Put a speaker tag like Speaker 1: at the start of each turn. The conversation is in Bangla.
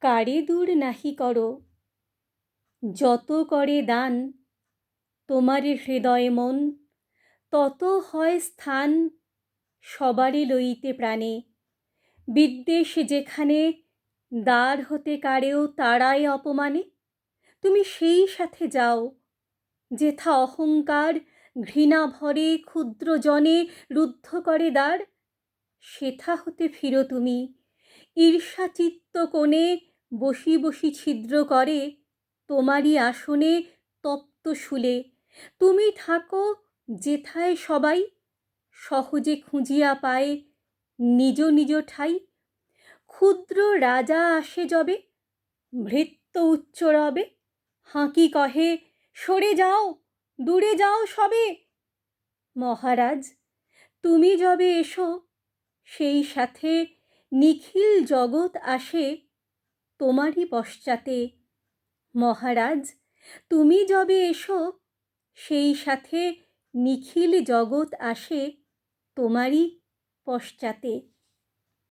Speaker 1: কারে দূর নাহি করো। যত করে দান তোমারি হৃদয়ে মন, তত হয় স্থান সবারই লইতে প্রাণে। বিদ্বেষ যেখানে দাঁড় হতে কারেও তারাই অপমানে। তুমি সেই সাথে যাও, যেথা অহংকার ঘৃণা ভরে ক্ষুদ্র জনে রুদ্ধ করে দ্বার সেথা হতে ফিরো তুমি, ঈর্ষাচিত্ত কোণে বসি বসি ছিদ্র করে তোমারই আসনে তপ্ত শুলে। তুমি থাকো যেথায় সবাই, সহজে খুঁজিয়া পায় নিজ নিজ ঠাই। ক্ষুদ্র রাজা আসে যবে, ভৃত্য উচ্চ রবে। হাঁকি কহে, সরে যাও, দূরে যাও সবে। মহারাজ, তুমি যবে এসো, সেই সাথে নিখিল জগৎ আসে। তোমারই পশ্চাতে মহারাজ তুমি যবে এসো সেই সাথে নিখিল জগৎ আসে তোমারই পশ্চাতে।